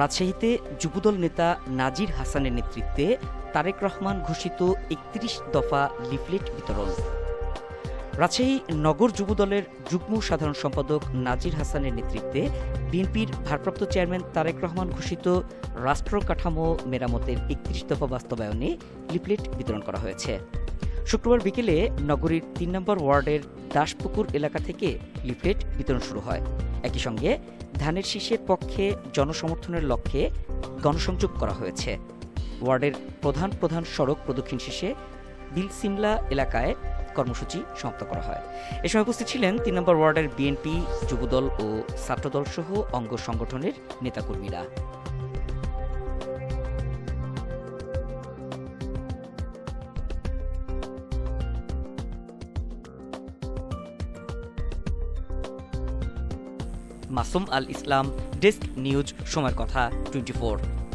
রাজশাহীতে যুবদল নেতা নাজির হাসানের নেতৃত্বে তারেক রহমান ঘোষিত একত্রিশ দফা লিফলেট বিতরণ। রাজশাহী নগর যুবদলের যুগ্ম সাধারণ সম্পাদক নাজির হাসানের নেতৃত্বে বিএনপির ভারপ্রাপ্ত চেয়ারম্যান তারেক রহমান ঘোষিত রাষ্ট্র কাঠামো মেরামতের একত্রিশ দফা বাস্তবায়নে লিফলেট বিতরণ করা হয়েছে। শুক্রবার বিকেলে নগরীর তিন নম্বর ওয়ার্ডের দাসপুকুর এলাকা থেকে লিফলেট বিতরণ শুরু হয়। একই সঙ্গে ধানের শীষের পক্ষে জনসমর্থনের লক্ষ্যে গণসংযোগ করা হয়েছে। ওয়ার্ডের প্রধান প্রধান সড়ক প্রদক্ষিণ শেষে দিলসিমলা এলাকায় কর্মসূচি সমাপ্ত করা হয়। এ সময় উপস্থিত ছিলেন তিন নম্বর ওয়ার্ডের বিএনপি, যুবদল ও ছাত্রদল সহ অঙ্গ সংগঠনের নেতাকর্মীরা। মাসুম আল ইসলাম ডেস্ক নিউজ সময়ের কথা টোয়েন্টি